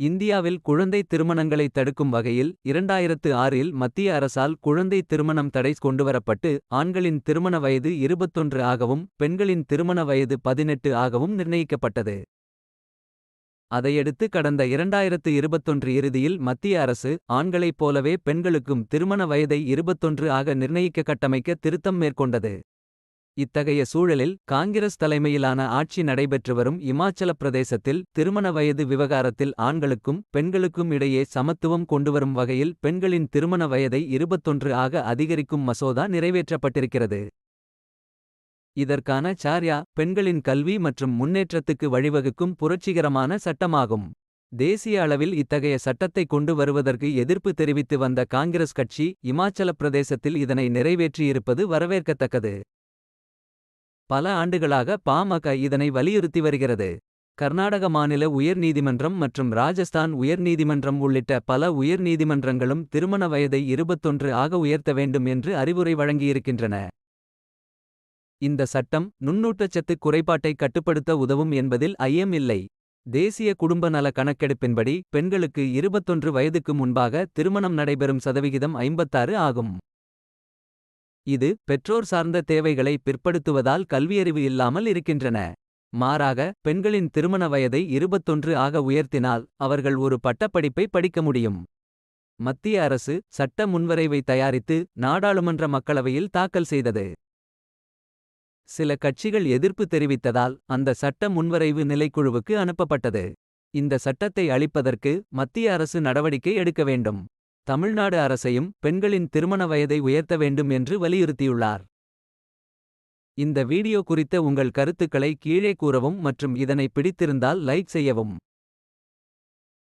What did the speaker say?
இந்தியாவில் குழந்தை திருமணங்களை தடுக்கும் வகையில் இரண்டாயிரத்து ஆறில் மத்திய அரசால் குழந்தை திருமணம் தடை கொண்டுவரப்பட்டு ஆண்களின் திருமண வயது 21 ஆகவும் பெண்களின் திருமண வயது 18 ஆகவும் நிர்ணயிக்கப்பட்டது. அதையடுத்து கடந்த 2021 இறுதியில் மத்திய அரசு ஆண்களைப் போலவே பெண்களுக்கும் திருமண வயதை 21 ஆக நிர்ணயிக்க கட்டமைக்க திருத்தம் மேற்கொண்டது. இத்தகைய சூழலில் காங்கிரஸ் தலைமையிலான ஆட்சி நடைபெற்று வரும் இமாச்சலப் பிரதேசத்தில் திருமண வயது விவகாரத்தில் ஆண்களுக்கும் பெண்களுக்கும் இடையே சமத்துவம் கொண்டுவரும் வகையில் பெண்களின் திருமண வயதை 21 ஆக அதிகரிக்கும் மசோதா நிறைவேற்றப்பட்டிருக்கிறது. இதற்கான சார்யா பெண்களின் கல்வி மற்றும் முன்னேற்றத்துக்கு வழிவகுக்கும் புரட்சிகரமான சட்டமாகும். தேசிய அளவில் இத்தகைய சட்டத்தை கொண்டு வருவதற்கு எதிர்ப்பு தெரிவித்து வந்த காங்கிரஸ் கட்சி இமாச்சலப் பிரதேசத்தில் இதனை நிறைவேற்றியிருப்பது வரவேற்கத்தக்கது. பல ஆண்டுகளாக பாமக இதனை வலியுறுத்தி வருகிறது. கர்நாடக மாநில உயர்நீதிமன்றம் மற்றும் ராஜஸ்தான் உயர்நீதிமன்றம் உள்ளிட்ட பல உயர்நீதிமன்றங்களும் திருமண வயதை 21 ஆக உயர்த்த வேண்டும் என்று அறிவுரை வழங்கியிருக்கின்றன. இந்த சட்டம் நுண்ணூட்டச்சத்து குறைபாட்டை கட்டுப்படுத்த உதவும் என்பதில் ஐயம் இல்லை. தேசிய குடும்ப நல கணக்கெடுப்பின்படி பெண்களுக்கு 21 வயதுக்கு முன்பாக திருமணம் நடைபெறும் சதவிகிதம் 56 ஆகும். இது பெற்றோர் சார்ந்த தேவைகளை பிற்படுத்துவதால் கல்வியறிவு இல்லாமல் இருக்கின்றன. மாறாக பெண்களின் திருமண வயதை 21 ஆக உயர்த்தினால் அவர்கள் ஒரு பட்டப்படிப்பை படிக்க முடியும். மத்திய அரசு சட்ட முன்வரைவை தயாரித்து நாடாளுமன்ற மக்களவையில் தாக்கல் செய்தது. சில கட்சிகள் எதிர்ப்பு தெரிவித்ததால் அந்த சட்ட முன்வரைவு நிலைக்குழுவுக்கு அனுப்பப்பட்டது. இந்த சட்டத்தை அளிப்பதற்கு மத்திய அரசு நடவடிக்கை எடுக்க வேண்டும். தமிழ்நாடு அரசையும் பெண்களின் திருமண வயதை உயர்த்த வேண்டும் என்று வலியுறுத்தியுள்ளார். இந்த வீடியோ குறித்த உங்கள் கருத்துக்களை கீழே கூறவும் மற்றும் இதனை பிடித்திருந்தால் லைக் செய்யவும்.